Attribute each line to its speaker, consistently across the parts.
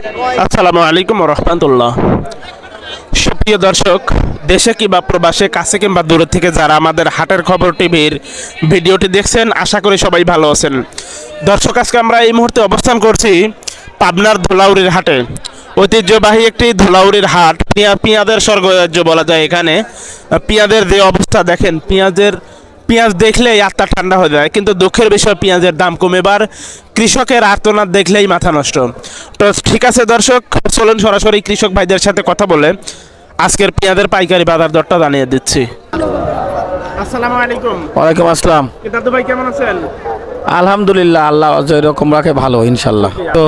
Speaker 1: আসসালামু আলাইকুম রহমতুল্লাহ। সুপ্রিয় দর্শক, দেশে কিংবা প্রবাসে, কাছে কিংবা দূরে থেকে যারা আমাদের হাটের খবর টিভির ভিডিওটি দেখছেন, আশা করি সবাই ভালো আছেন। দর্শক, আজকে আমরা এই মুহূর্তে অবস্থান করছি পাবনার ধুলাউড়ির হাটে। ঐতিহ্যবাহী একটি ধুলাউড়ির হাট, পিঁয়া, পেঁয়াজের স্বর্গরাজ্য বলা যায় এখানে। পেঁয়াজের যে অবস্থা, দেখেন, পেঁয়াজের পেঁয়াজ দেখলেই আত্মা ঠান্ডা হয়ে যায় কিন্তু দুঃখের বিষয় পেঁয়াজের দাম কমেবার কৃষকের আর্তনাদ দেখলেই মাথা নষ্ট। তো ঠিক আছে দর্শক চলুন সরাসরি কৃষক ভাইদের সাথে কথা বলে আজকের পেঁয়াজের পাইকারি বাজার দরটা জানিয়ে দিচ্ছি। আসসালামু আলাইকুম।
Speaker 2: ওয়ালাইকুম আসসালাম।
Speaker 1: দাদু ভাই কেমন আছেন?
Speaker 2: আলহামদুলিল্লাহ আল্লাহ যেরকম রাখে ভালো ইনশাল্লাহ তো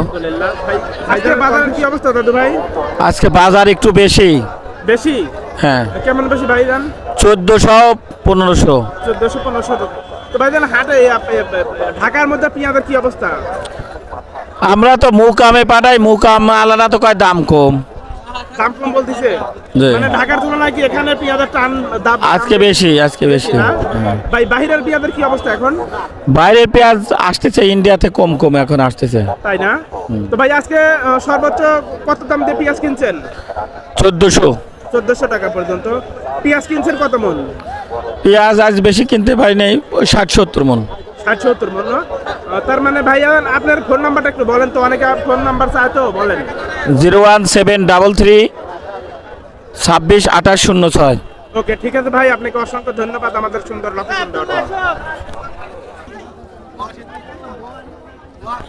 Speaker 1: আজকের বাজার কি অবস্থা দাদু ভাই?
Speaker 2: আজকে বাজার একটু বেশি।
Speaker 1: বেশি?
Speaker 2: হ্যাঁ।
Speaker 1: কেমন বেশি ভাইজান?
Speaker 2: চোদ্দোশো পনেরোশো।
Speaker 1: চোদ্দশো পনেরোশো তো। ভাই ভাইজান হাটে ঢাকার মধ্যে পেঁয়াজের কি অবস্থা?
Speaker 2: আমরা তো মুকামে পাঠাই মুকাম আলাদা তো কয় দাম কম।
Speaker 1: দাম কম বলতেছে? মানে ঢাকার তুলনায় কি এখানে পেঁয়াজের টান দাম
Speaker 2: আজকে বেশি আজকে বেশি।
Speaker 1: হ্যাঁ? ভাই বাহিরের পেঁয়াজের কি অবস্থা এখন?
Speaker 2: বাইরের পেঁয়াজ আসতেছে ইন্ডিয়াতে কম কম এখন আসতেছে।
Speaker 1: তাই না? তো ভাই আজকে সর্বোচ্চ কত দাম দিয়ে পেঁয়াজ কিনছেন?
Speaker 2: চোদ্দোশো।
Speaker 1: চোদ্দশো টাকা পর্যন্ত। পেঁয়াজ কিনছেন কত মন?
Speaker 2: পেঁয়াজ আজ বেশি কিনতে পারি নাই ওই ষাট সত্তর মন।
Speaker 1: ষাট সত্তর মন তার মানে ভাইয়া আপনার ফোন নাম্বারটা একটু বলেন তো অনেকে ফোন নাম্বার চায় তো বলেন।
Speaker 2: Zero one seven double three ছাব্বিশ আঠাশ শূন্য ছয়।
Speaker 1: ওকে ঠিক আছে ভাই আপনাকে অসংখ্য ধন্যবাদ আমাদের সুন্দর লোকেশন দেওয়ার জন্য।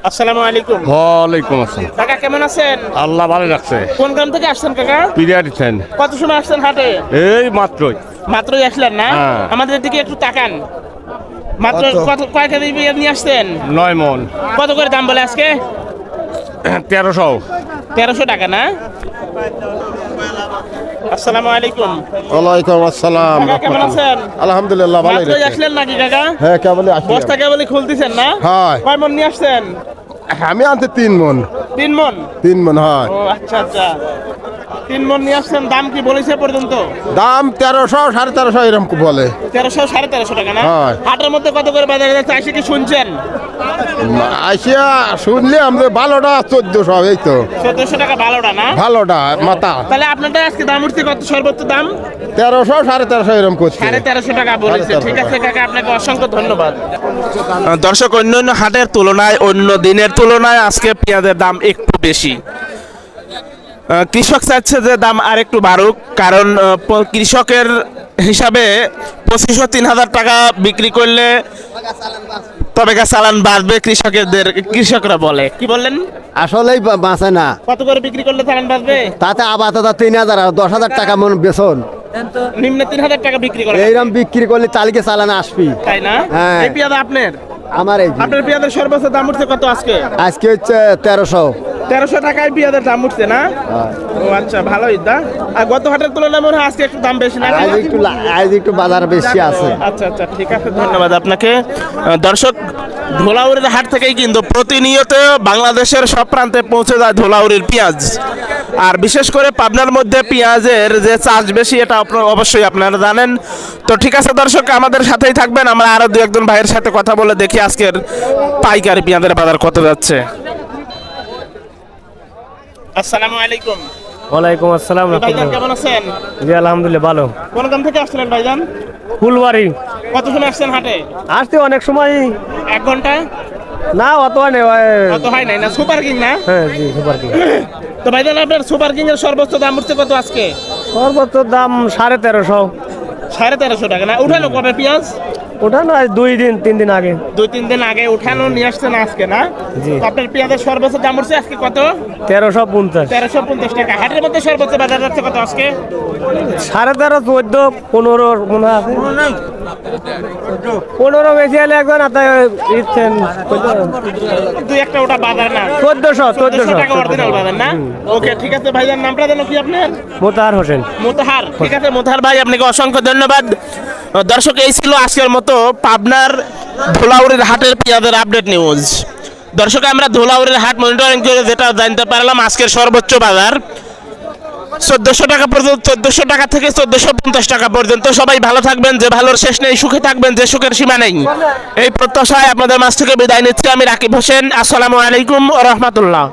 Speaker 1: আসসালামু আলাইকুম।
Speaker 3: ওয়ালাইকুম আসসালাম।
Speaker 1: কাকা কেমন আছেন?
Speaker 3: আল্লাহ ভালো রাখছে।
Speaker 1: কোন গ্রাম থেকে আসছেন কাকা?
Speaker 3: পিরিয়ড দিচ্ছেন
Speaker 1: কত সময় আসছেন হাটে?
Speaker 3: এই মাত্রই।
Speaker 1: মাত্রই আসলেন না?
Speaker 3: হ্যাঁ।
Speaker 1: আমাদের দিকে একটু তাকান। মাত্র কত? কয় কেজি নিয়ে আসছেন?
Speaker 3: নয় মন।
Speaker 1: কত করে দাম বলে আজকে?
Speaker 3: তেরোশো।
Speaker 1: তেরোশো টাকা না? আসসালামু আলাইকুম
Speaker 4: ওয়ালাইকুম আসসালাম।
Speaker 1: কেমন আছেন?
Speaker 4: আলহামদুলিল্লাহ ভালো
Speaker 1: মাত্রই আসলেন নাকি কাকা?
Speaker 4: হ্যাঁ কেবলই আসলাম
Speaker 1: বস্তা কেবলই খুলতেছেন না?
Speaker 4: হয়।
Speaker 1: কয় মন নিয়ে আসছেন?
Speaker 4: আমি আনতে তিন মন।
Speaker 1: তিন মন?
Speaker 4: তিন মন হয়।
Speaker 1: আচ্ছা আচ্ছা। তিন মন নিয়ে আসছেন দাম কি বলেছে পর্যন্ত?
Speaker 4: দাম তেরোশো সাড়ে তেরোশো এরকম বলে।
Speaker 1: তেরোশো সাড়ে তেরোশো টাকা না?
Speaker 4: হ্যাঁ।
Speaker 1: হাটের মধ্যে কত করে বাজারে যাচ্ছে আইসে কি শুনছেন?
Speaker 4: আসিয়া শুনলে আমাদের ভালোটা চোদ্দশো এই তো।
Speaker 1: চোদ্দশো টাকা ভালোটা না?
Speaker 4: ভালোটা মাথা।
Speaker 1: তাহলে আপনাদের আজকে দাম উঠছে কত সর্বোচ্চ দাম?
Speaker 4: তেরোশো সাড়ে তেরোশো এরকম করছে।
Speaker 1: সাড়ে তেরোশো টাকা বলেছে।
Speaker 4: সাড়ে তেরোশো
Speaker 1: ঠিক আছে কাকা আপনাকে অসংখ্য ধন্যবাদ। দর্শক অন্য অন্য হাটের তুলনায় অন্য দিনের তুলনায় আজকে পেঁয়াজের দাম একটু বেশি। কৃষক চাচ্ছে যে দাম আর একটু বাড়ুক কারণ কৃষকের হিসাবে পঁচিশশো তিন হাজার টাকা বিক্রি করলে তবে চালান বাড়বে কৃষকদের কৃষকরা বলে। কি বললেন?
Speaker 5: আসলেই বাঁচে না।
Speaker 1: কত করে বিক্রি করলে চালান বাড়বে?
Speaker 5: তাতে আপাতত তিন হাজার আর দশ হাজার টাকা মন বেতন
Speaker 1: নিম্ন তিন হাজার টাকা বিক্রি করে
Speaker 5: এইরকম বিক্রি করলে তালিকে চালানো আসবি
Speaker 1: তাই না?
Speaker 5: হ্যাঁ।
Speaker 1: আপনার?
Speaker 5: আমার এই।
Speaker 1: আপনার পেঁয়াজের সর্বোচ্চ দাম উঠছে কত আজকে?
Speaker 5: আজকে হচ্ছে তেরোশো।
Speaker 1: তেরোশো টাকায় পেঁয়াজের দাম উঠছে না? ও আচ্ছা ভালোই দা। আর গত হাটের তুলনায় মনে হয় আজকে একটু দাম বেশি না?
Speaker 5: আজ একটু আজ একটু বাজার বেশি আছে।
Speaker 1: আচ্ছা আচ্ছা ঠিক আছে ধন্যবাদ আপনাকে। দর্শক ধোলাউড়ির হাট থেকেই কিন্তু প্রতিনিয়ত বাংলাদেশের সব প্রান্তে পৌঁছে যায় ধোলাউড়ির পেঁয়াজ। আর বিশেষ করে পাবনার মধ্যে পেঁয়াজের যে চাষ বেশি এটা আপনার- অবশ্যই আপনারা জানেন। তো ঠিক আছে দর্শক আমাদের সাথেই থাকবেন। আমরা আরও দু একজন ভাইয়ের সাথে কথা বলে দেখি আজকের পাইকারি পেঁয়াজের বাজার কত যাচ্ছে। আসসালামু আলাইকুম।
Speaker 6: ওয়ালাইকুম আসসালাম
Speaker 1: ভাইজান কেমন আছেন?
Speaker 6: জি আলহামদুলিল্লাহ ভালো।
Speaker 1: কোন গ্রাম থেকে আসছিলেন ভাইজান
Speaker 6: ফুলবাড়ি।
Speaker 1: কত সময় আসছেন হাটে?
Speaker 6: আসতে অনেক সময়।
Speaker 1: এক ঘণ্টা?
Speaker 6: না অত হয় না
Speaker 1: কত হয় নাই না সুপার কিং না?
Speaker 6: হ্যাঁ জি সুপার কি।
Speaker 1: তো ভাইজান আপনার সুপার কিং এর সর্বোচ্চ দাম উঠছে কত আজকে?
Speaker 6: সর্বোচ্চ দাম সাড়ে তেরোশো।
Speaker 1: সাড়ে তেরোশো টাকা না? উঠানো কবে পেঁয়াজ?
Speaker 6: ওটা না দুই দিন তিন দিন আগে।
Speaker 1: দুই তিন দিন আগে উঠানো নিয়ে আসছেন আজকে না?
Speaker 6: জি।
Speaker 1: আপনার পেঁয়াজের সর্বোচ্চ দাম উঠছে আজকে কত?
Speaker 6: তেরোশো পঞ্চাশ।
Speaker 1: তেরোশো পঞ্চাশ টাকা। হাটের মধ্যে সর্বোচ্চ বাজার যাচ্ছে কত আজকে?
Speaker 6: সাড়ে তেরো চোদ্দ পনেরো মনে আছে পনেরো বেশি হলে একজন ইচ্ছেন
Speaker 1: দুই একটা ওটা বাজার না? চোদ্দশো
Speaker 6: চোদ্দশো
Speaker 1: টাকা অরিজিনাল বাজার না? ওকে ঠিক আছে ভাইজান নামটা যেন কি আপনার?
Speaker 6: মোতাহার হোসেন।
Speaker 1: মোতাহার ঠিক আছে মোতাহার ভাই আপনাকে অসংখ্য ধন্যবাদ। দর্শক, এই ছিল আজকের মতো পাবনার ধোলাউড়ির হাটের পেঁয়াজের আপডেট নিউজ দর্শক, আমরা ধোলাউড়ির হাট মনিটরিং করে যেটা জানতে পারলাম, আজকের সর্বোচ্চ বাজার। চোদ্দশো টাকা পর্যন্ত, চোদ্দশো টাকা থেকে চোদ্দশো পঞ্চাশ টাকা পর্যন্ত। সবাই ভালো থাকবেন, যে ভালোর শেষ নেই, সুখে থাকবেন, যে সুখের সীমা নেই। এই প্রত্যাশায় আপনাদের মাছ থেকে বিদায় নিচ্ছি আমি রাকিব হোসেন। আসসালামু আলাইকুম রহমতুল্লাহ।